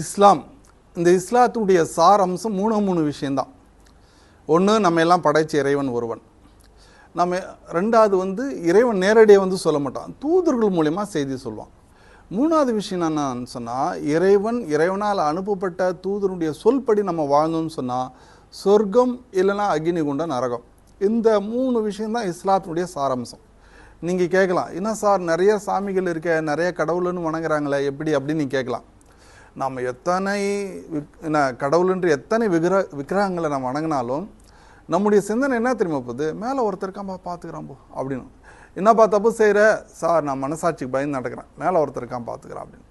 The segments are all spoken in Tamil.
இஸ்லாம். இந்த இஸ்லாத்துடைய சாரம்சம் மூணு மூணு விஷயம்தான். ஒன்று நம்ம எல்லாம் படைச்ச இறைவன் ஒருவன். நம்ம ரெண்டாவது வந்து இறைவன் நேரடியாக வந்து சொல்ல மாட்டான். தூதர்கள் மூலயமா செய்தி சொல்லுவான் மூணாவது விஷயம் என்னன்னு சொன்னால் இறைவன் இறைவனால் அனுப்பப்பட்ட தூதருடைய சொல்படி நம்ம வாழ்ந்தோம்னு சொன்னால் சொர்க்கம் இல்லைன்னா அக்னிகுண்ட நரகம். இந்த மூணு விஷயந்தான் இஸ்லாத்தினுடைய சாரம்சம் நீங்கள் கேட்கலாம் என்ன சார் நிறைய சாமிகள் இருக்க நிறைய கடவுள்னு வணங்குறாங்களே எப்படி அப்படின்னு நீங்கள் கேட்கலாம். நாம் எத்தனை விக்- என்ன கடவுளின்றி எத்தனை விக்கிர விக்கிரகங்களை நம்ம வணங்கினாலும் நம்முடைய சிந்தனை என்ன தெரியுமா போகுது? மேலே ஒருத்தருக்காம்பா பார்த்துக்கிறான் போ அப்படின்னு. என்னப்பா தப்பு செய்கிற? சார் நான் மனசாட்சிக்கு பயந்து நடக்கிறேன். மேலே ஒருத்தருக்கான் பார்த்துக்கிறான் அப்படின்னு.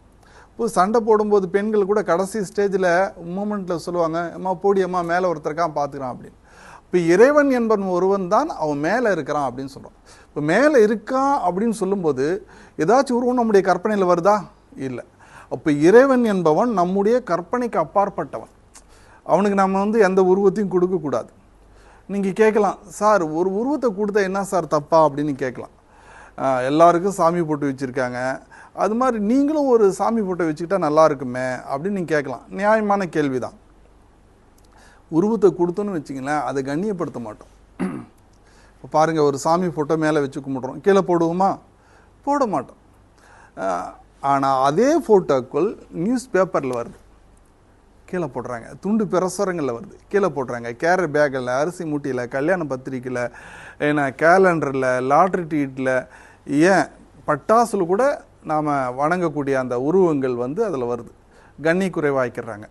இப்போ சண்டை போடும்போது பெண்கள் கூட கடைசி ஸ்டேஜில் மூமெண்ட்டில் சொல்லுவாங்க அம்மா போடி அம்மா மேலே ஒருத்தருக்கான் பார்த்துக்கிறான் அப்படின்னு. இப்போ இறைவன் என்பன் ஒருவன் தான் அவன் மேலே இருக்கிறான் அப்படின்னு சொல்கிறான் இப்போ மேலே இருக்கான் அப்படின்னு சொல்லும்போது ஏதாச்சும் உருவம் நம்முடைய கற்பனையில் வருதா? இல்லை. அப்போ இறைவன் என்பவன் நம்முடைய கற்பனைக்கு அப்பாற்பட்டவன். அவனுக்கு நம்ம வந்து எந்த உருவத்தையும் கொடுக்கக்கூடாது நீங்கள் கேட்கலாம் சார் ஒரு உருவத்தை கொடுத்தா என்ன சார் தப்பா? அப்படின்னு கேட்கலாம். எல்லாருக்கும் சாமி போட்டு வச்சுருக்காங்க. அது மாதிரி நீங்களும் ஒரு சாமி போட்டோ வச்சுக்கிட்டா நல்லா இருக்குமே அப்படின்னு நீங்கள் கேட்கலாம். நியாயமான கேள்வி தான் உருவத்தை கொடுத்தோன்னு வச்சிங்களேன் அதை கண்ணியப்படுத்த மாட்டோம். இப்போ பாருங்கள் ஒரு சாமி ஃபோட்டோ மேலே வச்சு கும்பிட்றோம். கீழே போடுவோமா? போட மாட்டோம். ஆனால் அதே ஃபோட்டோக்கள் நியூஸ் பேப்பரில் வருது. கீழே போடுறாங்க. துண்டு பிரசுரங்களில் வருது. கீழே போடுறாங்க. கேரட் பேக்கில் அரிசி மூட்டையில் கல்யாண பத்திரிக்கையில் ஏன்னா கேலண்டரில் லாட்ரி டீட்டில் ஏன்? பட்டாசுல கூட நாம் வணங்கக்கூடிய அந்த உருவங்கள் வந்து அதில் வருது. கண்ணி குறைவாய்க்கிறாங்க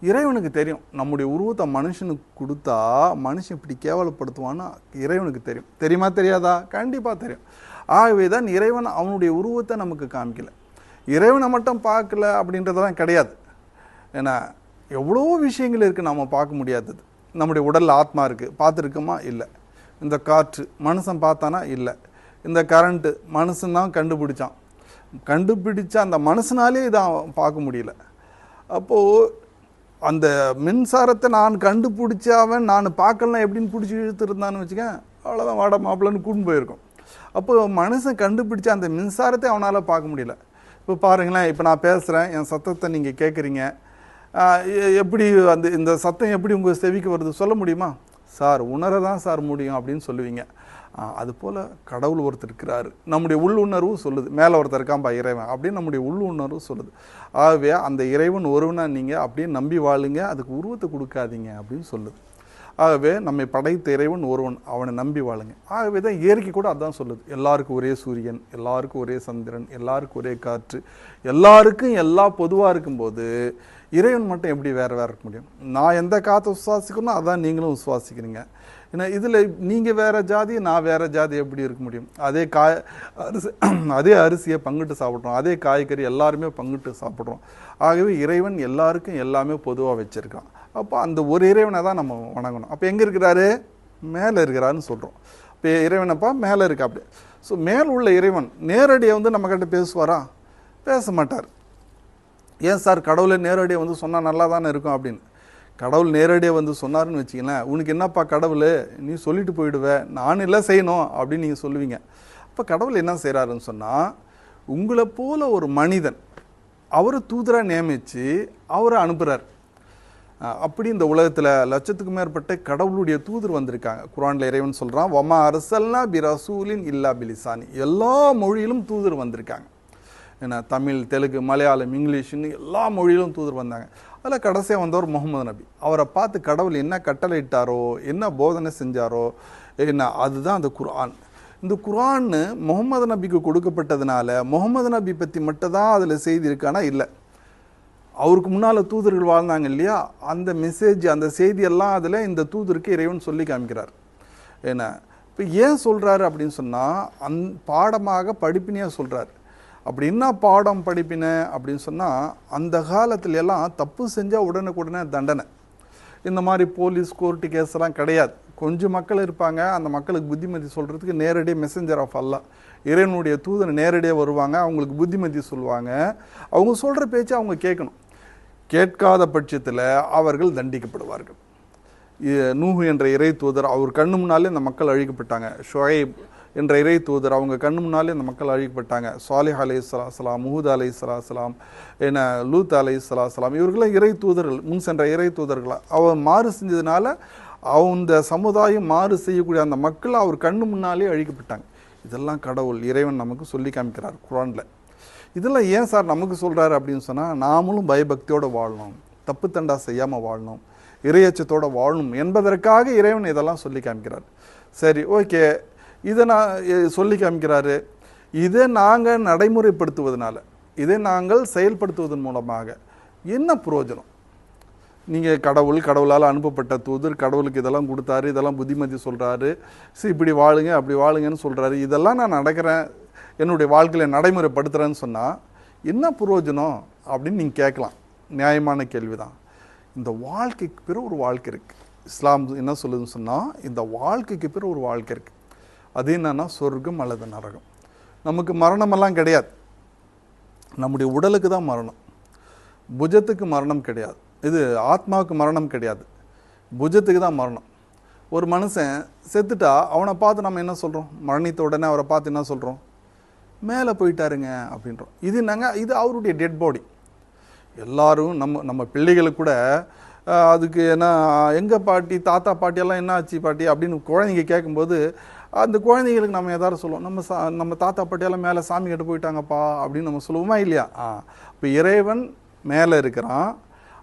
இறைவனுக்கு தெரியும். நம்முடைய உருவத்தை மனுஷனுக்கு கொடுத்தா மனுஷன் இப்படி கேவலப்படுத்துவான்னு இறைவனுக்கு தெரியும். தெரியுமா தெரியாதா? கண்டிப்பாக தெரியும். ஆகவே தான் இறைவன் அவனுடைய உருவத்தை நமக்கு காமிக்கலை. இறைவனை மட்டும் பார்க்கல அப்படின்றதெல்லாம் கிடையாது. ஏன்னா எவ்வளோ விஷயங்கள் இருக்குது நம்ம பார்க்க முடியாதது. நம்முடைய உடலில் ஆத்மா இருக்குது பார்த்துருக்கோமா? இல்லை. இந்த காற்று மனுஷன் பார்த்தானா? இல்லை. இந்த கரண்ட்டு மனுஷன் தான் கண்டுபிடிச்சான். கண்டுபிடிச்ச அந்த மனுஷனாலே இதை அவன் பார்க்க முடியல. அப்போது அந்த மின்சாரத்தை நான் கண்டுபிடிச்சவன் நான் பார்க்கலாம் எப்படின்னு பிடிச்சி இழுத்துருந்தான்னு வச்சுக்கேன் அவ்வளோதான் வாட மாப்பிள்ளன்னு கூண்டு போயிருக்கும். அப்போது மனுஷன் கண்டுபிடிச்ச அந்த மின்சாரத்தை அவனால் பார்க்க முடியல. இப்போ பாருங்களேன் இப்போ நான் பேசுகிறேன் என் சத்தத்தை நீங்கள் கேட்குறீங்க எப்படி அந்த இந்த சத்தம் எப்படி உங்கள் செவிக்கு வருது சொல்ல முடியுமா? சார் உணர தான் சார் முடியும் அப்படின்னு சொல்லுவீங்க. அதுபோல் கடவுள் ஒருத்தர் இருக்கிறாரு. நம்முடைய உள்ளுணர்வும் சொல்லுது. மேலே ஒருத்தர் இருக்கான்பா இறைவன் அப்படின்னு நம்முடைய உள்ளுணர்வும் சொல்லுது. ஆகவே அந்த இறைவன் ஒருவனா நீங்கள் அப்படியே நம்பி வாழுங்க அதுக்கு உருவத்தை கொடுக்காதீங்க அப்படின்னு சொல்லுது. ஆகவே நம்மை படைத்த இறைவன் ஒருவன் அவனை நம்பி வாழுங்க. ஆகவே தான் இயற்கை கூட அதான் சொல்லுது. எல்லாருக்கும் ஒரே சூரியன் எல்லாருக்கும் ஒரே சந்திரன் எல்லாருக்கும் ஒரே காற்று எல்லாருக்கும் எல்லாம் பொதுவாக இருக்கும்போது இறைவன் மட்டும் எப்படி வேறு வேறு இருக்க முடியும்? நான் எந்த காற்றை விசுவாசிக்கணும் அதான் நீங்களும் சுவாசிக்கிறீங்க ஏன்னா இதில் நீங்கள் வேறு ஜாதி நான் வேறு ஜாதி எப்படி இருக்க முடியும்? அதே காய் அரிசி அதே அரிசியை பங்கிட்டு சாப்பிட்றோம். அதே காய்கறி எல்லாருமே பங்கிட்டு சாப்பிட்றோம். ஆகவே இறைவன் எல்லாருக்கும் எல்லாமே பொதுவாக வச்சுருக்கான். அப்போ அந்த ஒரு இறைவனை தான் நம்ம வணங்கணும். அப்போ எங்கே இருக்கிறாரு? மேலே இருக்கிறாருன்னு சொல்கிறோம் இப்போ இறைவனப்பா மேலே இருக்கா அப்படி ஸோ மேல் உள்ள இறைவன் நேரடியாக வந்து நம்மக்கிட்ட பேசுவாரா? பேச மாட்டார். ஏன் சார் கடவுளை நேரடியாக வந்து சொன்னால் நல்லா தானே இருக்கும் அப்படின்னு. கடவுள் நேரடியாக வந்து சொன்னார்னு வச்சிங்களேன் உனக்கு என்னப்பா கடவுள்? நீ சொல்லிட்டு போயிடுவ. நான் இல்லை செய்யணும் அப்படின்னு நீங்கள் சொல்லுவீங்க. அப்போ கடவுள் என்ன செய்கிறாருன்னு சொன்னால் உங்களை போல ஒரு மனிதன் அவரை தூதராக நியமித்து அவரை அனுப்புகிறார் அப்படி இந்த உலகத்தில் லட்சத்துக்கு மேற்பட்ட கடவுளுடைய தூதர் வந்திருக்காங்க. குரான்ல இறைவன் சொல்கிறான் வமா அரசல்னா பி ரசூலின் இல்லா பிலிசானி. எல்லா மொழியிலும் தூதர் வந்திருக்காங்க. ஏன்னா தமிழ் தெலுங்கு மலையாளம் இங்கிலீஷ்னு எல்லா மொழியிலும் தூதர் வந்தாங்க. அதில் கடைசியாக வந்தவர் முகமது நபி. அவரை பார்த்து கடவுள் என்ன கட்டளையிட்டாரோ என்ன போதனை செஞ்சாரோ என்ன அதுதான் அந்த குரான் இந்த குரான்னு முகமது நபிக்கு கொடுக்கப்பட்டதுனால முகமது நபி பற்றி மட்டும் தான் அதில் செய்தி இருக்கானா? இல்லை. அவருக்கு முன்னால் தூதர்கள் வாழ்ந்தாங்க இல்லையா? அந்த மெசேஜ் அந்த செய்தியெல்லாம் அதில் இந்த தூதருக்கு இறைவன் சொல்லி காமிக்கிறார். ஏன்னா இப்போ ஏன் சொல்கிறாரு அப்படின்னு சொன்னால் அந் பாடமாக படிப்பினையாக சொல்கிறார் அப்படி என்ன பாடம் படிப்பினை அப்படின்னு சொன்னால் அந்த காலத்துல எல்லாம் தப்பு செஞ்சால் உடனுக்குடனே தண்டனை. இந்த மாதிரி போலீஸ் கோர்ட்டு கேஸ் எல்லாம் கிடையாது. கொஞ்சம் மக்கள் இருப்பாங்க அந்த மக்களுக்கு புத்திமதி சொல்கிறதுக்கு நேரடியாக மெசஞ்சர் ஆஃப் அல்லா இறைவனுடைய தூதர் நேரடியாக வருவாங்க அவங்களுக்கு புத்திமதி சொல்லுவாங்க. அவங்க சொல்கிற பேச்சு அவங்க கேட்கணும். கேட்காத பட்சத்தில் அவர்கள் தண்டிக்கப்படுவார்கள். நூஹு என்ற இறை தூதர் அவர் கண்ணு முன்னாலே இந்த மக்கள் அழிக்கப்பட்டாங்க. ஷுவைப் என்ற இறை தூதர் அவங்க கண்ணு முன்னாலே அந்த மக்கள் அழிக்கப்பட்டாங்க. சாலிஹ் அலை சலாம் முஹூத் அலை சலாம் என்ன லூத் அலை சலாம் இவர்களாம் இறை தூதர்கள் முன் சென்ற இறை தூதர்களா? அவர் மாறு செஞ்சதுனால அந்த சமுதாயம் மாறு செய்யக்கூடிய அந்த மக்கள் அவர் கண்ணு முன்னாலே அழிக்கப்பட்டாங்க. இதெல்லாம் கடவுள் இறைவன் நமக்கு சொல்லி காமிக்கிறார் குரானில். இதெல்லாம் ஏன் சார் நமக்கு சொல்கிறாரு அப்படின்னு சொன்னால் நாமளும் பயபக்தியோடு வாழணும் தப்பு தண்டா செய்யாமல் வாழணும் இறையச்சத்தோடு வாழணும் என்பதற்காக இறைவன் இதெல்லாம் சொல்லி காமிக்கிறார். சரி ஓகே. இதை நான் சொல்லி காமிக்கிறாரு. இதை நாங்கள் நடைமுறைப்படுத்துவதனால இதை நாங்கள் செயல்படுத்துவதன் மூலமாக என்ன பிரயோஜனம் நீங்கள் கடவுள் கடவுளால் அனுப்பப்பட்ட தூதர் கடவுளுக்கு இதெல்லாம் கொடுத்தாரு இதெல்லாம் புத்திமதி சொல்கிறாரு சரி இப்படி வாழுங்க அப்படி வாழுங்கன்னு சொல்கிறாரு இதெல்லாம் நான் நடக்கிறேன் என்னுடைய வாழ்க்கையில் நடைமுறைப்படுத்துகிறேன்னு சொன்னால் என்ன புரோஜனம் அப்படின்னு நீங்கள் கேட்கலாம். நியாயமான கேள்வி தான் இந்த வாழ்க்கைக்கு பிற ஒரு வாழ்க்கை இருக்குது இஸ்லாம் என்ன சொல்லுதுன்னு சொன்னால் இந்த வாழ்க்கைக்கு பிற ஒரு வாழ்க்கை இருக்குது அது என்னன்னா சொர்க்கம் அல்லது நரகம். நமக்கு மரணமெல்லாம் கிடையாது. நம்முடைய உடலுக்கு தான் மரணம். புஜத்துக்கு மரணம் கிடையாது. இது ஆத்மாவுக்கு மரணம் கிடையாது. புஜத்துக்கு தான் மரணம். ஒரு மனுஷன் செத்துட்டா அவனை பார்த்து நம்ம என்ன சொல்கிறோம் மரணித்த உடனே அவரை பார்த்து என்ன சொல்கிறோம் மேலே போயிட்டாருங்க அப்படின்றோம். இது என்னங்க? இது அவருடைய டெட் பாடி எல்லாரும் நம்ம நம்ம பிள்ளைகளுக்கு கூட அதுக்கு என்ன எங்கள் பாட்டி தாத்தா பாட்டியெல்லாம் என்ன ஆச்சு பாட்டி அப்படின்னு குழந்தைங்க கேட்கும்போது அந்த குழந்தைங்களுக்கு நம்ம எதாவது சொல்லுவோம். நம்ம சா நம்ம தாத்தா பாட்டியெல்லாம் மேலே சாமி கிட்ட போயிட்டாங்கப்பா அப்படின்னு நம்ம சொல்லுவோமா இல்லையா? ஆ இப்போ இறைவன் மேலே இருக்கிறான்.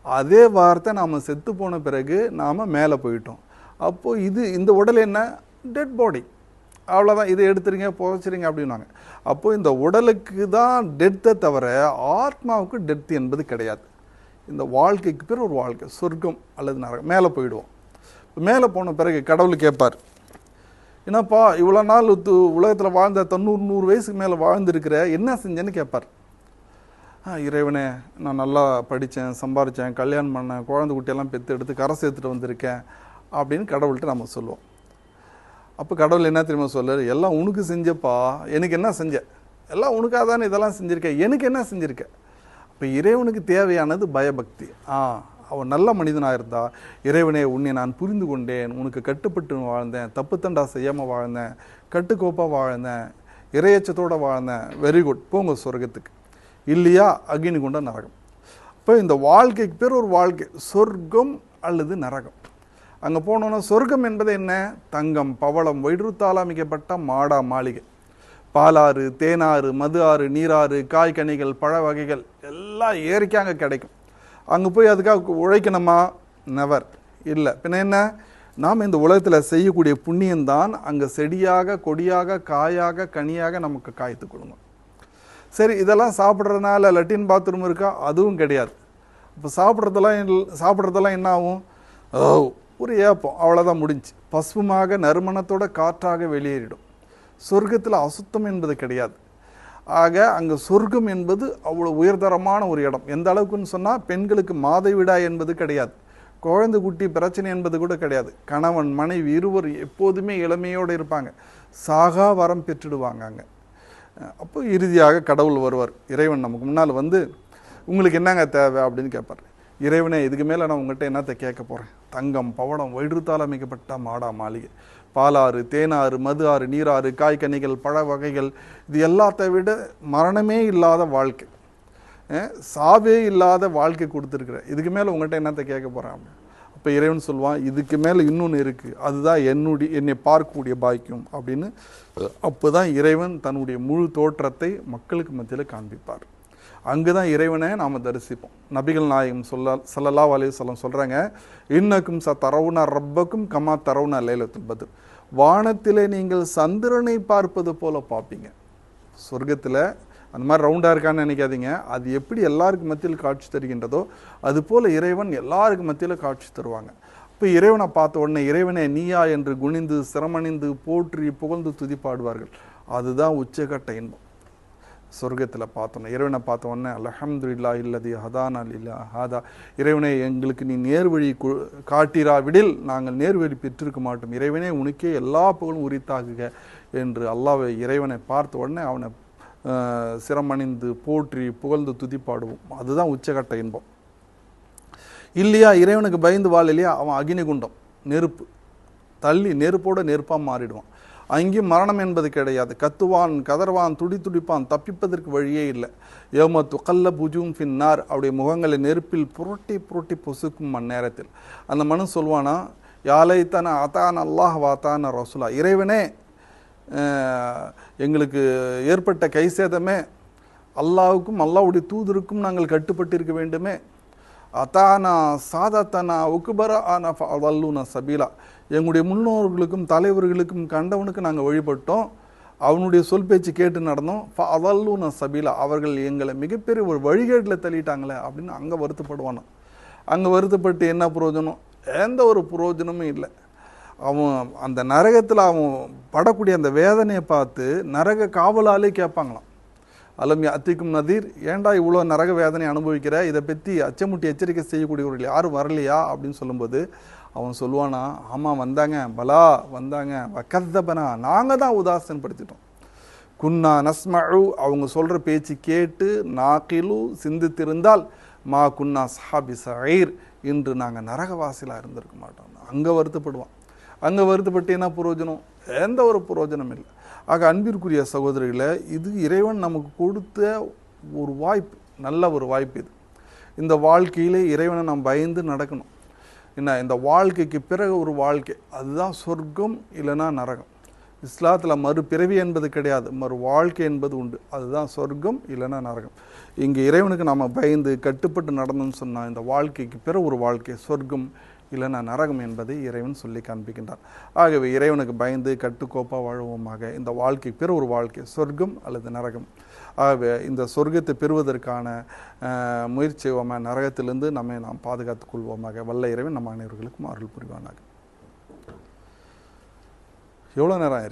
அதே வார்த்தை நாம் செத்து போன பிறகு நாம் மேலே போயிட்டோம். அப்போது இது இந்த உடல் என்ன? டெட் பாடி அவ்வளோதான் இதை எடுத்துருங்க புதைச்சிருங்க அப்படின்னாங்க அப்போது இந்த உடலுக்கு தான் டெத்தை தவிர ஆத்மாவுக்கு டெத் என்பது கிடையாது. இந்த வாழ்க்கைக்கு பேர் ஒரு வாழ்க்கை சொர்க்கம் அல்லது நரகம். மேலே போயிடுவோம். மேலே போன பிறகு கடவுள் கேட்பார். என்னப்பா இவ்வளோ நாள் உலகத்தில் வாழ்ந்த தொண்ணூறு நூறு வயசுக்கு மேலே வாழ்ந்துருக்கிற என்ன செஞ்சேன்னு கேட்பார். இறைவனே நான் நல்லா படித்தேன் சம்பாரித்தேன் கல்யாணம் பண்ணேன் குழந்தை குட்டியெல்லாம் பெற்று எடுத்து கரை சேர்த்துட்டு வந்திருக்கேன் அப்படின்னு கடவுள்கிட்ட நம்ம சொல்லுவோம். அப்போ கடவுள் என்ன தெரியுமா சொல்லார் எல்லாம் உனக்கு செஞ்சப்பா எனக்கு என்ன செஞ்ச? எல்லாம் உனக்காக தானே இதெல்லாம் செஞ்சுருக்கேன் எனக்கு என்ன செஞ்சுருக்க? இப்போ இறைவனுக்கு தேவையானது பயபக்தி. ஆ அவன் நல்ல மனிதனாக இருந்தா இறைவனே உன்னை நான் புரிந்து கொண்டேன். உனக்கு கட்டுப்பட்டு வாழ்ந்தேன் தப்பு தண்டா செய்யாமல் வாழ்ந்தேன் கட்டுக்கோப்பாக வாழ்ந்தேன் இறையச்சத்தோடு வாழ்ந்தேன். வெரி குட் போங்க சொர்க்கத்துக்கு. இல்லையா? அக்னி கொண்ட நரகம். இப்போ இந்த வாழ்க்கைக்கு பேர் ஒரு வாழ்க்கை. சொர்க்கம் அல்லது நரகம். அங்கே போனோன்னா சொர்க்கம் என்பது என்ன? தங்கம் பவளம் வைரூத்தால் அமைக்கப்பட்ட மாடா மாளிகை. பாலாறு தேனாறு மது ஆறு நீராறு காய் கனிகள் பழ வகைகள் எல்லாம் இயற்கையாக அங்கே கிடைக்கும். அங்கே போய் அதுக்காக உழைக்கணுமா? நெவர் இல்லை. பின்ன என்ன? நாம் இந்த உலகத்தில் செய்யக்கூடிய புண்ணியம்தான் அங்கே செடியாக கொடியாக காயாக கனியாக நமக்கு காய்த்து கொடுங்க. சரி இதெல்லாம் சாப்பிட்றதுனால லெட்டின் பாத்ரூம் இருக்கா? அதுவும் கிடையாது. இப்போ சாப்பிட்றதெல்லாம் சாப்பிட்றதெல்லாம் என்ன ஆகும்? ஓ ஒரு ஏப்பம். அவ்வளோதான் முடிஞ்சு. பசுமாக நறுமணத்தோட காற்றாக வெளியேறிடும். சொர்க்கத்தில் அசுத்தம் என்பது கிடையாது. ஆக அங்கே சொர்க்கம் என்பது அவ்வளோ உயர்தரமான ஒரு இடம். எந்த அளவுக்குன்னு சொன்னால் பெண்களுக்கு மாதவிடா என்பது கிடையாது. குழந்தை குட்டி பிரச்சனை என்பது கூட கிடையாது. கணவன் மனைவி இருவர் எப்போதுமே இளமையோடு இருப்பாங்க. சாகா வரம் பெற்றுடுவாங்க அங்கே. அப்போ இறுதியாக கடவுள் வருவார். இறைவன் நமக்கு முன்னால் வந்து உங்களுக்கு என்னங்க தேவை? அப்படின்னு கேட்பார். இறைவனே இதுக்கு மேலே நான் உங்கள்கிட்ட என்னத்தை கேட்க போகிறேன் தங்கம் பவடம் வயிற்றுத்தால் அமைக்கப்பட்ட மாடா மாளிகை. பாலாறு தேனாறு மது ஆறு நீராறு காய்கனிகள் பழ வகைகள் இது எல்லாத்தை விட மரணமே இல்லாத வாழ்க்கை. சாவே இல்லாத வாழ்க்கை கொடுத்துருக்குற. இதுக்கு மேலே உங்கள்கிட்ட என்னத்தை கேட்க போகிறேன் அப்படின்னு அப்போ இறைவன் சொல்லுவான் இதுக்கு மேலே இன்னொன்று இருக்குது அதுதான் என்னுடைய என்னை பார்க்கக்கூடிய பாக்கியம். அப்படின்னு அப்போ தான் இறைவன் தன்னுடைய முழு தோற்றத்தை மக்களுக்கு மத்தியில் காண்பிப்பார். அங்கே தான் இறைவனை நாம் தரிசிப்போம். நபிகள் நாயகம் சொல்ல சல்லல்லா அலைஹி வஸல்லம் சொல்கிறாங்க இன்னக்கும் ச தரவுனா ரப்பக்கும் கமா தரவுனா லைலத்துல் பதில் வானத்திலே நீங்கள் சந்திரனை பார்ப்பது போல பார்ப்பீங்க. சொர்க்கத்தில் அந்த மாதிரி ரவுண்டாக இருக்கான்னு நினைக்காதீங்க. அது எப்படி எல்லாருக்கு மத்தியில் காட்சி தருகின்றதோ அது போல் இறைவன் எல்லாருக்கு மத்தியில் காட்சி தருவாங்க. இப்போ இறைவனை பார்த்த உடனே இறைவனை நீயா என்று குனிந்து சிரமணிந்து போற்றி புகழ்ந்து துதிப்பாடுவார்கள். அதுதான் உச்சகட்ட இன்பம். சொர்க்கத்தில் பார்த்தோம் இறைவனை பார்த்த உடனே அல்ஹம்துலில்லாஹ் இல்லதி ஹதான் இல்லா ஹாதா. இறைவனை எங்களுக்கு நீ நேர்வழி கு- காட்டிராவிடில் நாங்கள் நேர்வழி பெற்றிருக்க மாட்டோம். இறைவனே உனக்கே எல்லா புகழும் உரித்தாகுக என்று அல்லாவை இறைவனை பார்த்த உடனே அவனை சிரமணிந்து போற்றி புகழ்ந்து துதிப்பாடுவோம் அதுதான் உச்சகட்ட இன்பம். இல்லையா இறைவனுக்கு பயந்து வாழ் இல்லையா? அவன் அக்னிகுண்டம் நெருப்பு. தள்ளி நெருப்போட நெருப்பாக மாறிடுவான். அங்கேயும் மரணம் என்பது கிடையாது. கத்துவான் கதர்வான் துடி துடிப்பான் தப்பிப்பதற்கு வழியே இல்லை. ஏம துக்கல்ல புஜும் ஃபின்னார் அவருடைய முகங்களை நெருப்பில் புரட்டி புரட்டி பொசுக்கும் அந்நேரத்தில் அந்த மனு சொல்வானா யாலைத்தான அதான் அல்லாஹ் வாத்தான ரசுலா. இறைவனே எங்களுக்கு ஏற்பட்ட கை சேதமே அல்லாவுக்கும் அல்லாவுடைய தூதருக்கும் நாங்கள் கட்டுப்பட்டிருக்க வேண்டுமே. அத்தானா சாதத்தனா உக்குபரா ஆனா அதல்லூன சபீலா. எங்களுடைய முன்னோர்களுக்கும் தலைவர்களுக்கும் கண்டவனுக்கு நாங்கள் வழிபட்டோம். அவனுடைய சொல் பேச்சு கேட்டு நடந்தோம். அதல்லூன சபீலா அவர்கள் எங்களை மிகப்பெரிய ஒரு வழிகேட்டில் தள்ளிட்டாங்களே அப்படின்னு அங்கே வருத்தப்படுவானோ அங்கே வருத்தப்பட்டு என்ன பிரயோஜனம் எந்த ஒரு பிரயோஜனமும் இல்லை. அவன் அந்த நரகத்தில் அவன் படக்கூடிய அந்த வேதனையை பார்த்து நரக காவலாலே கேட்பாங்களாம். அலம் அத்திக்கும் நதீர் ஏன்டா இவ்வளோ நரக வேதனை அனுபவிக்கிற? இதை பற்றி அச்சமுட்டி எச்சரிக்கை செய்யக்கூடியவர்கள் யாரும் வரலையா? அப்படின்னு சொல்லும்போது அவன் சொல்லுவானா ஆமாம் வந்தாங்க. பலா வந்தாங்க. வக்கத்தபனா நாங்கள் தான் உதாசனப்படுத்திட்டோம். குன்னா நஸ்மழு அவங்க சொல்கிற பேச்சு கேட்டு நாக்கிலு சிந்தித்திருந்தால் மா குன்னா சஹாபி சயீர் இன்று நாங்கள் நரகவாசிலாக இருந்திருக்க மாட்டோம். அங்கே வருத்தப்படுவான். அங்கே வருத்தப்பட்டு என்ன புரோஜனம்? எந்த ஒரு புரோஜனம் இல்லை. ஆக அன்பிற்குரிய சகோதரிகளை இது இறைவன் நமக்கு கொடுத்த ஒரு வாய்ப்பு நல்ல ஒரு வாய்ப்பு இது. இந்த வாழ்க்கையிலே இறைவனை நாம் பயந்து நடக்கணும். என்ன இந்த வாழ்க்கைக்கு பிறகு ஒரு வாழ்க்கை. அதுதான் சொர்க்கம் இல்லைன்னா நரகம். இஸ்லாத்தில் மறுபிறவி என்பது கிடையாது மறு வாழ்க்கை என்பது உண்டு. அதுதான் சொர்க்கம் இல்லைன்னா நரகம். இங்கே இறைவனுக்கு நாம் பயந்து கட்டுப்பட்டு நடந்தோம்னு சொன்னால் இந்த வாழ்க்கைக்கு பிற ஒரு வாழ்க்கை சொர்க்கம் இல்லை நான் நரகம் என்பதை இறைவன் சொல்லி காண்பிக்கின்றார். ஆகவே இறைவனுக்கு பயந்து கட்டுக்கோப்பாக வாழுவோமாக இந்த வாழ்க்கை பிற ஒரு வாழ்க்கை சொர்க்கம் அல்லது நரகம். ஆகவே இந்த சொர்க்கத்தை பெறுவதற்கான அஹ், முயற்சி செய்வோமா நரகத்திலிருந்து நம்மை நாம் பாதுகாத்துக் கொள்வோமாக. வல்ல இறைவன் நம் அனைவர்களுக்கும் அருள் புரிவானாக. எவ்வளோ நேரம் ஆயிருக்கு?